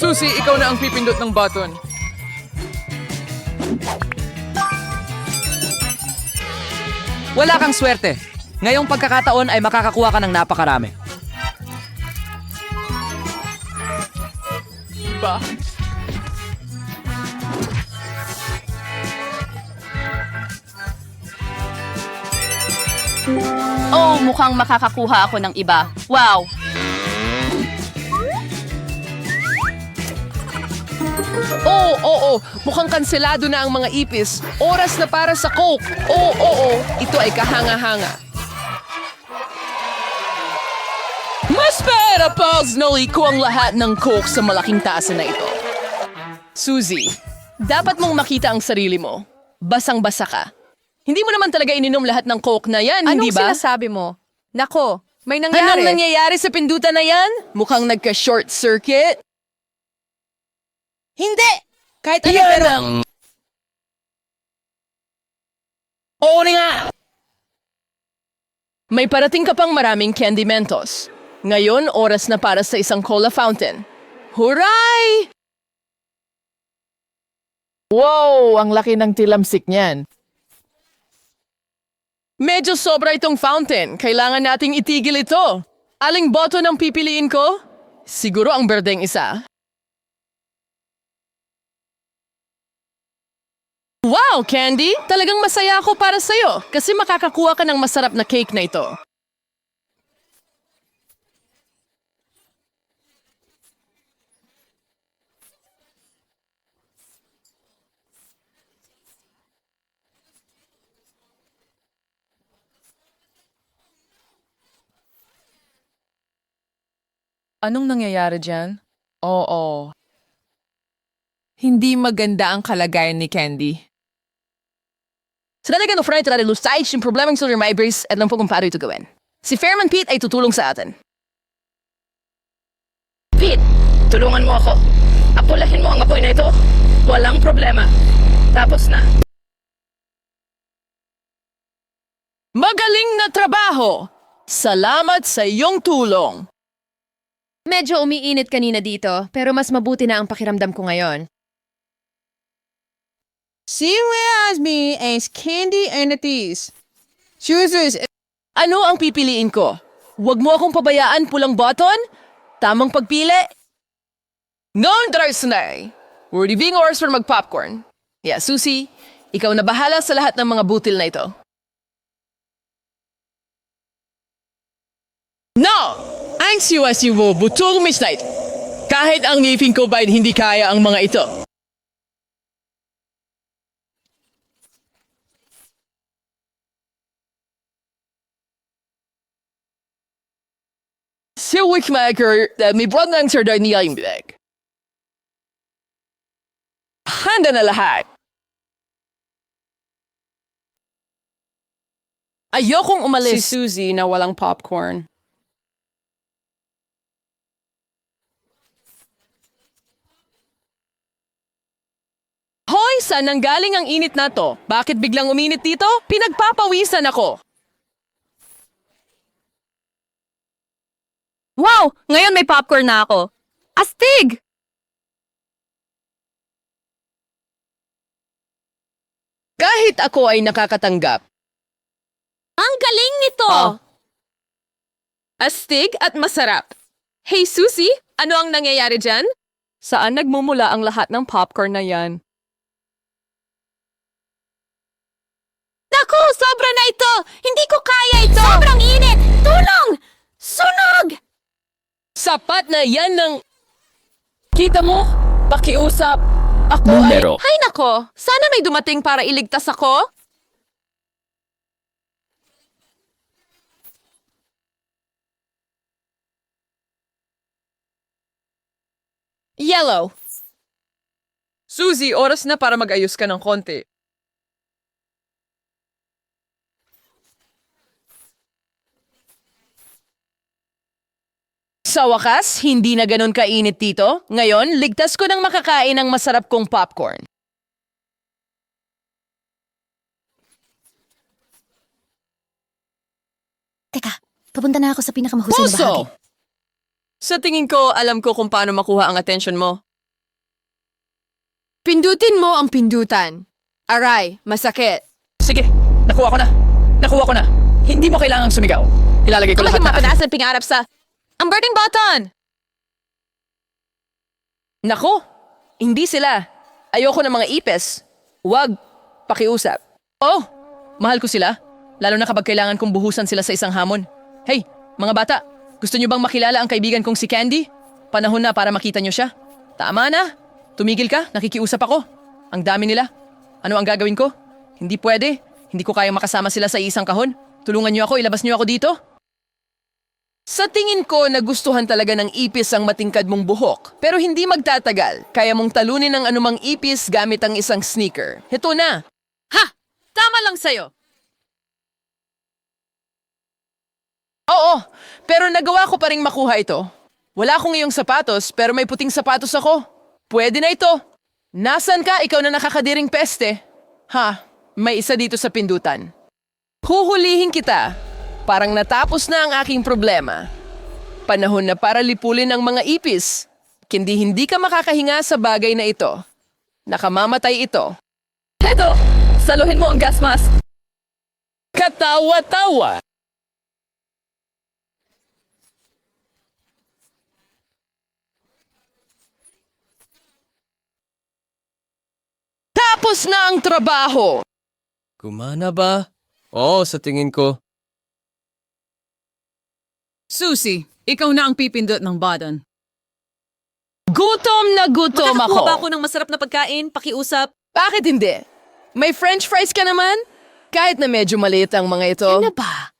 Susi, ikaw na ang pipindot ng button. Wala kang swerte. Ngayong pagkakataon ay makakakuha ka ng napakarami. Ba? Oh, mukhang makakakuha ako ng iba. Wow! Oo, oo, mukhang kanselado na ang mga ipis. Oras na para sa Coke. Oo, oo, ito ay kahanga-hanga. Mas pera, Pals, ko ang lahat ng Coke sa malaking tasa na ito. Suzy, dapat mong makita ang sarili mo. Basang-basa ka. Hindi mo naman talaga ininom lahat ng Coke na yan, Anong hindi ba? sinasabi mo? Nako, may Anong nangyari. nangyayari sa pindutan na yan? Mukhang nagka-short circuit. Hindi! Kahit ano Yan pero... ang... Oo nga! May parating ka pang maraming Candy Mentos. Ngayon, oras na para sa isang cola fountain. Huray! Wow! Ang laki ng tilamsik niyan. Medyo sobra itong fountain. Kailangan nating itigil ito. Aling boto ng pipiliin ko? Siguro ang berdeng isa. Wow, Candy! Talagang masaya ako para sa'yo kasi makakakuha ka ng masarap na cake na ito. Anong nangyayari dyan? Oo. Hindi maganda ang kalagayan ni Candy. Sa dalaga no friend, tara lusay, yung problemang sa my brace at lang po kung paano ito gawin. Si Fairman Pete ay tutulong sa atin. Pete, tulungan mo ako. Apulahin mo ang apoy na ito. Walang problema. Tapos na. Magaling na trabaho! Salamat sa iyong tulong. Medyo umiinit kanina dito, pero mas mabuti na ang pakiramdam ko ngayon. Same as me as candy and these. Chooses Ano ang pipiliin ko? Huwag mo akong pabayaan pulang button? Tamang pagpili? Noon, Drarsnay! We're leaving oras for mag-popcorn. Yeah, Susie, ikaw na bahala sa lahat ng mga butil na ito. No! Ang siwasi mo, butong Miss Knight. Kahit ang ngipin ko ba'y hindi kaya ang mga ito. Si Wickmaker, uh, may broad ng sardar niya bibig. Handa na lahat. Ayokong si umalis. Susie na walang popcorn. Hoy, saan nang galing ang init na to? Bakit biglang uminit dito? Pinagpapawisan ako. Wow! Ngayon may popcorn na ako. Astig! Kahit ako ay nakakatanggap. Ang galing nito! Oh. Astig at masarap. Hey Susie, ano ang nangyayari dyan? Saan nagmumula ang lahat ng popcorn na yan? Naku, sobra na ito! Hindi ko kaya ito! Sobrang init! Tulong! Sapat na yan ng... Kita mo? Pakiusap. Ako ay... Hay nako, sana may dumating para iligtas ako. Yellow. Suzy, oras na para mag-ayos ka ng konti. Sa wakas, hindi na ganun kainit dito. Ngayon, ligtas ko ng makakain ng masarap kong popcorn. Teka, papunta na ako sa pinakamahusay na bahagi. Puso! Sa tingin ko, alam ko kung paano makuha ang atensyon mo. Pindutin mo ang pindutan. Aray, masakit. Sige, nakuha ko na. Nakuha ko na. Hindi mo kailangang sumigaw. Ilalagay ko lahat na... Mapanasan pingarap sa... Ang burning button! Nako, hindi sila. Ayoko ng mga ipes. Huwag, pakiusap. Oh, mahal ko sila. Lalo na kapag kailangan kong buhusan sila sa isang hamon. Hey, mga bata, gusto niyo bang makilala ang kaibigan kong si Candy? Panahon na para makita niyo siya. Tama na. Tumigil ka, nakikiusap ako. Ang dami nila. Ano ang gagawin ko? Hindi pwede. Hindi ko kayang makasama sila sa isang kahon. Tulungan niyo ako, ilabas niyo ako dito. Sa tingin ko, nagustuhan talaga ng ipis ang matingkad mong buhok. Pero hindi magtatagal. Kaya mong talunin ang anumang ipis gamit ang isang sneaker. Heto na. Ha! Tama lang sa'yo. Oo, pero nagawa ko pa rin makuha ito. Wala akong iyong sapatos, pero may puting sapatos ako. Pwede na ito. Nasaan ka? Ikaw na nakakadiring peste. Ha, may isa dito sa pindutan. Huhulihin kita. Parang natapos na ang aking problema. Panahon na para lipulin ang mga ipis. Hindi hindi ka makakahinga sa bagay na ito. Nakamamatay ito. Eto, saluhin mo ang gas mask. Katawa-tawa. Tapos na ang trabaho. Gumana ba? Oo, sa tingin ko. Susie, ikaw na ang pipindot ng button. Gutom na gutom ako. Makakakuha ba ako ng masarap na pagkain? Pakiusap. Bakit hindi? May french fries ka naman? Kahit na medyo maliit ang mga ito. Ano ba?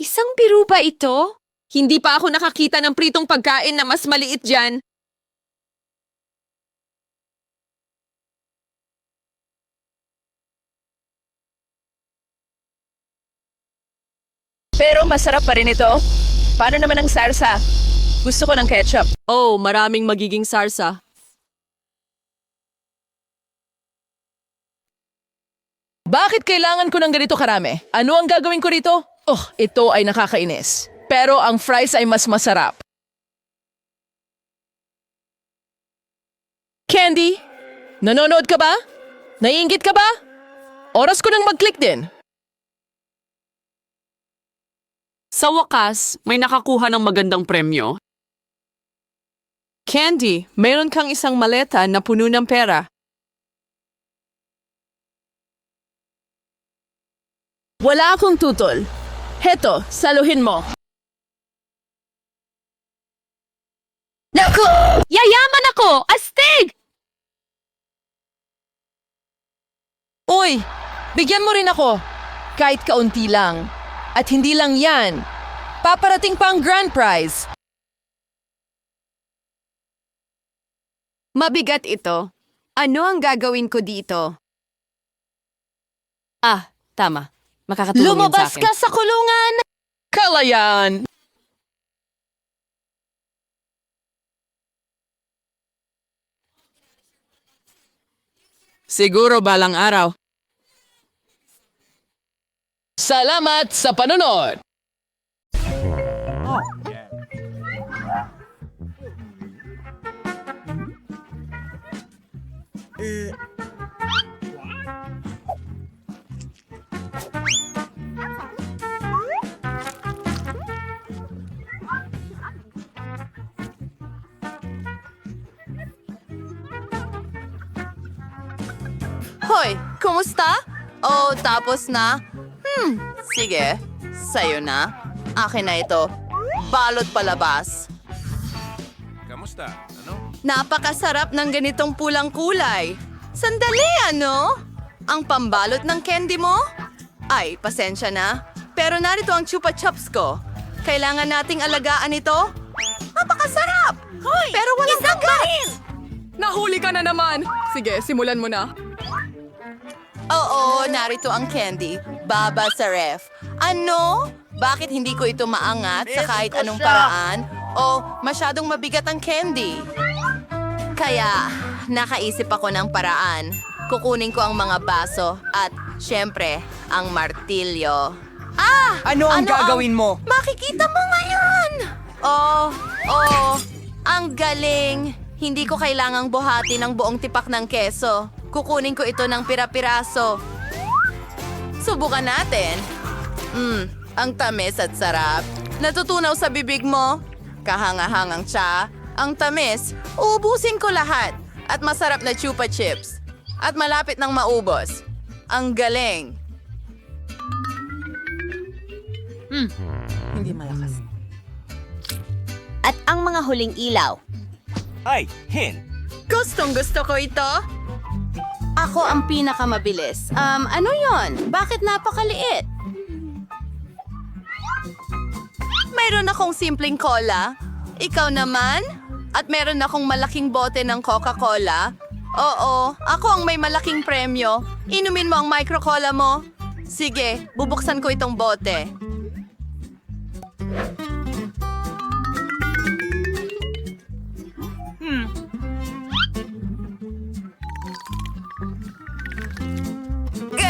Isang biro ba ito? Hindi pa ako nakakita ng pritong pagkain na mas maliit dyan. Pero masarap pa rin ito. Paano naman ang sarsa? Gusto ko ng ketchup. Oh, maraming magiging sarsa. Bakit kailangan ko ng ganito karami? Ano ang gagawin ko rito? Oh, ito ay nakakainis. Pero ang fries ay mas masarap. Candy, nanonood ka ba? Naiingit ka ba? Oras ko nang mag-click din. Sa wakas, may nakakuha ng magandang premyo. Candy, mayroon kang isang maleta na puno ng pera. Wala akong tutol. Heto, saluhin mo. Naku! Yayaman ako! Astig! Uy, bigyan mo rin ako. Kahit kaunti lang. At hindi lang yan. Paparating pa ang grand prize. Mabigat ito. Ano ang gagawin ko dito? Ah, tama. Makakatulong Lumabas yun sa akin. ka sa kulungan! Kalayan! Siguro balang araw. Salamat sa panonood! Hoy, kumusta? Oh, tapos na? Hmm, sige. Sa'yo na. Akin na ito. Balot palabas. Kamusta? Ano? Napakasarap ng ganitong pulang kulay. Sandali, ano? Ang pambalot ng candy mo? Ay, pasensya na. Pero narito ang chupa chups ko. Kailangan nating alagaan ito. Napakasarap! Hoy! Pero walang kagat! Nahuli ka na naman! Sige, simulan mo na. Oo, narito ang candy. Baba sa ref. Ano? Bakit hindi ko ito maangat sa kahit anong paraan? O masyadong mabigat ang candy? Kaya, nakaisip ako ng paraan. Kukunin ko ang mga baso at, syempre, ang martilyo. Ah! Ano ang gagawin mo? Makikita mo ngayon! Oh, oh, ang galing. Hindi ko kailangang buhati ng buong tipak ng keso. Kukunin ko ito ng pira-piraso. Subukan natin. Mmm, ang tamis at sarap. Natutunaw sa bibig mo? Kahanga-hangang siya. Ang tamis, uubusin ko lahat. At masarap na chupa chips. At malapit ng maubos. Ang galing. Hindi malakas. At ang mga huling ilaw. Ay, Hin! Gustong gusto ko ito. Ako ang pinakamabilis. Um, ano yon? Bakit napakaliit? Mayroon akong simpleng cola. Ikaw naman? At meron akong malaking bote ng Coca-Cola. Oo, ako ang may malaking premyo. Inumin mo ang micro-cola mo. Sige, bubuksan ko itong bote.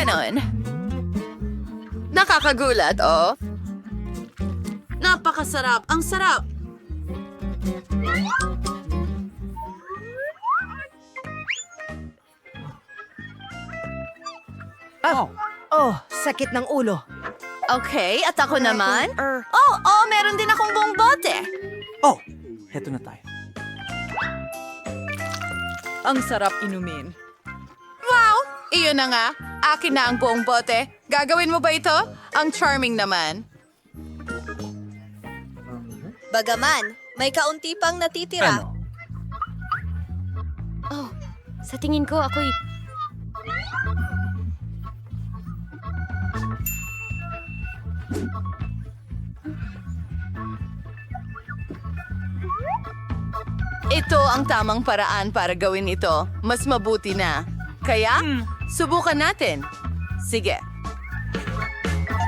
Ganon. Nakakagulat, oh. Napakasarap. Ang sarap. Oh, sakit ng ulo. Okay, at ako naman? Oh, oh, meron din akong buong bote. Oh, heto na tayo. Ang sarap inumin. Wow! Iyon na nga. Akin na ang buong bote. Gagawin mo ba ito? Ang charming naman. Bagaman, may kaunti pang natitira. Ano? Oh, sa tingin ko ako'y... Ito ang tamang paraan para gawin ito. Mas mabuti na. Kaya, subukan natin. Sige.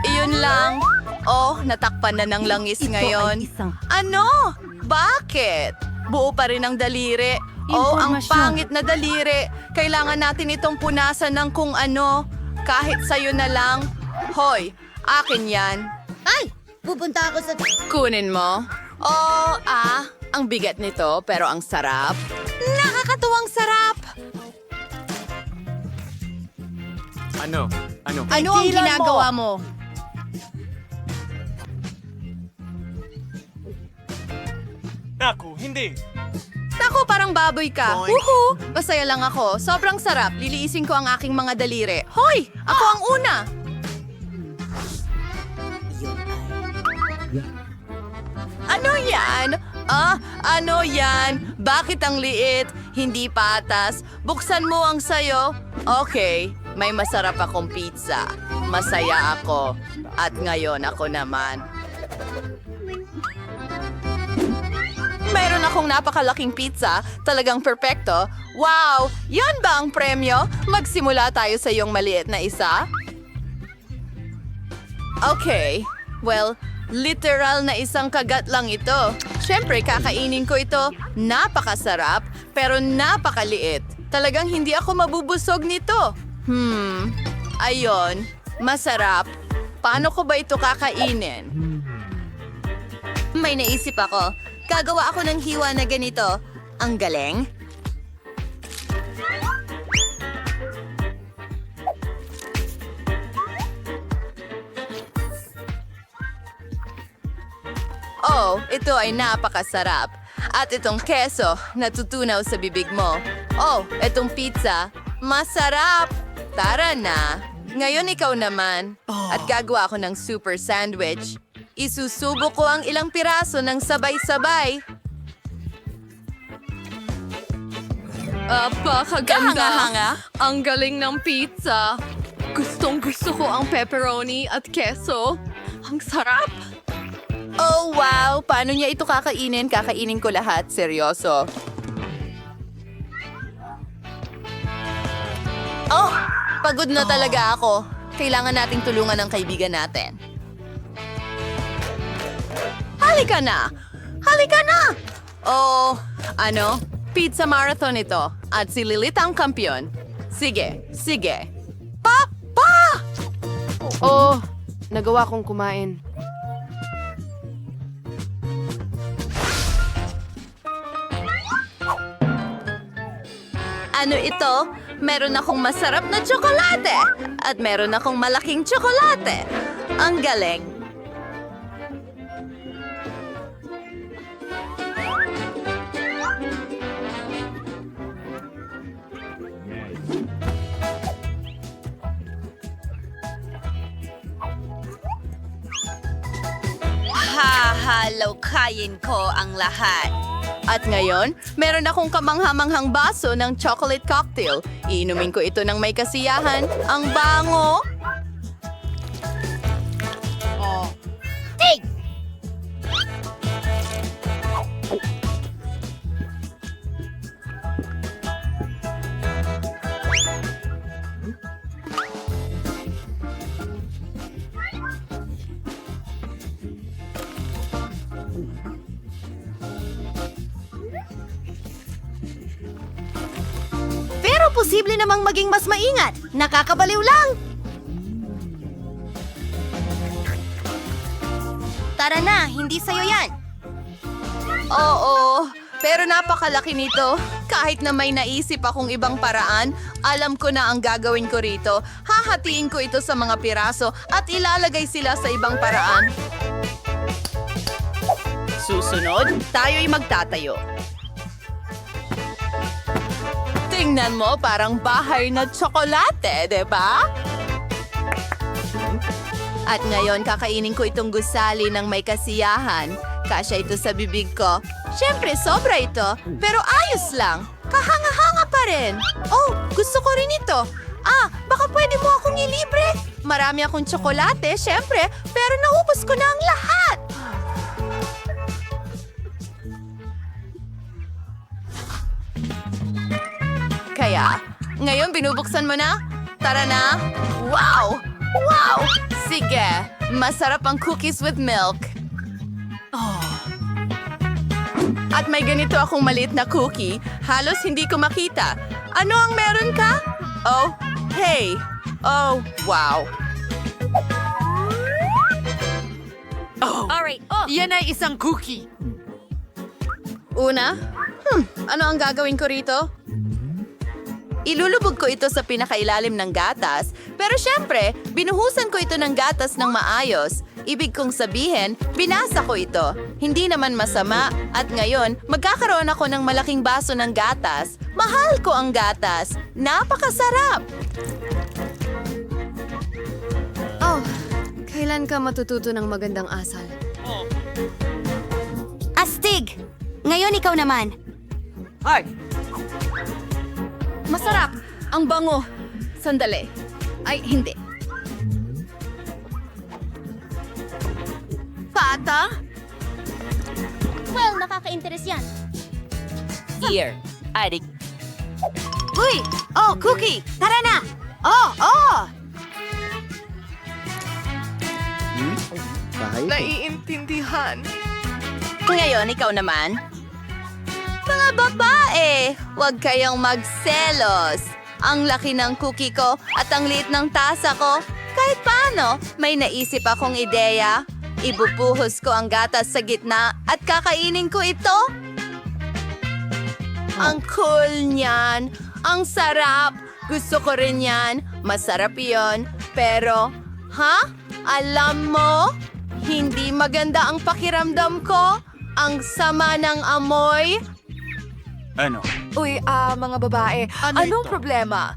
Iyon lang. Oh, natakpan na ng langis ngayon. Ano? Bakit? Buo pa rin ang daliri. Oh, ang pangit na daliri. Kailangan natin itong punasan ng kung ano. Kahit sa'yo na lang. Hoy, akin yan. Ay! Pupunta ako sa... Kunin mo. Oh, ah, ang bigat nito pero ang sarap. Nakakatuwang sarap. Ano? Ano? Ano ang ginagawa mo? Naku, hindi! Ako parang baboy ka. Woohoo! Masaya lang ako. Sobrang sarap. Liliisin ko ang aking mga daliri. Hoy! Ako ang una! Ano yan? Ah, ano yan? Bakit ang liit? Hindi patas. Buksan mo ang sayo. Okay, may masarap akong pizza. Masaya ako. At ngayon ako naman. Mayroon akong napakalaking pizza, talagang perpekto. Wow! Yan ba ang premyo? Magsimula tayo sa iyong maliit na isa? Okay. Well, literal na isang kagat lang ito. Siyempre, kakainin ko ito. Napakasarap, pero napakaliit. Talagang hindi ako mabubusog nito. Hmm, ayon. Masarap. Paano ko ba ito kakainin? May naisip ako. Gagawa ako ng hiwa na ganito. Ang galing. Oh, ito ay napakasarap. At itong keso, natutunaw sa bibig mo. Oh, itong pizza, masarap! Tara na! Ngayon ikaw naman. At gagawa ako ng super sandwich. Isusubo ko ang ilang piraso ng sabay-sabay. Apakaganda. Ang galing ng pizza. Gustong gusto ko ang pepperoni at keso. Ang sarap. Oh, wow! Paano niya ito kakainin? Kakainin ko lahat. Seryoso. Oh! Pagod na talaga ako. Kailangan nating tulungan ng kaibigan natin. Halika na! Halika na! Oh, ano? Pizza marathon ito. At si Lilith ang kampiyon. Sige, sige. Papa! Oh, nagawa kong kumain. Ano ito? Meron akong masarap na tsokolate. At meron akong malaking tsokolate. Ang galing. Hahalokayin ko ang lahat. At ngayon, meron akong kamanghamanghang baso ng chocolate cocktail. Iinumin ko ito ng may kasiyahan. Ang bango! Maging mas maingat. Nakakabaliw lang. Tara na, hindi sa'yo yan. Oo, pero napakalaki nito. Kahit na may naisip akong ibang paraan, alam ko na ang gagawin ko rito. Hahatiin ko ito sa mga piraso at ilalagay sila sa ibang paraan. Susunod, tayo'y magtatayo. Tingnan mo, parang bahay na tsokolate, ba? At ngayon, kakainin ko itong gusali ng may kasiyahan. Kasya ito sa bibig ko. Siyempre, sobra ito. Pero ayos lang. Kahanga-hanga pa rin. Oh, gusto ko rin ito. Ah, baka pwede mo akong ilibre. Marami akong tsokolate, siyempre. Pero naubos ko na ang lahat. Kaya, ngayon binubuksan mo na? Tara na! Wow! Wow! Sige, masarap ang cookies with milk. Oh. At may ganito akong maliit na cookie. Halos hindi ko makita. Ano ang meron ka? Oh, hey! Oh, wow! Alright, oh. Yan ay isang cookie. Una, hmm, ano ang gagawin ko rito? Ilulubog ko ito sa pinakailalim ng gatas, pero syempre, binuhusan ko ito ng gatas ng maayos. Ibig kong sabihin, binasa ko ito. Hindi naman masama, at ngayon, magkakaroon ako ng malaking baso ng gatas. Mahal ko ang gatas. Napakasarap! Oh, kailan ka matututo ng magandang asal? Astig! Ngayon ikaw naman. Hi! Masarap! Ang bango! Sandali. Ay, hindi. Pata? Well, nakaka-interes yan. Here. Adik. Uy! Oh, cookie! Tara na! Oh, oh! Naiintindihan. Ngayon, ikaw naman. Babae, huwag kayong magselos. Ang laki ng cookie ko at ang liit ng tasa ko. Kahit paano, may naisip akong ideya. Ibubuhos ko ang gatas sa gitna at kakainin ko ito. Ang cool niyan. Ang sarap. Gusto ko rin yan. Masarap yon. Pero, ha? Alam mo, hindi maganda ang pakiramdam ko. Ang sama ng amoy. Ano? Uy, ah, mga babae, anong problema?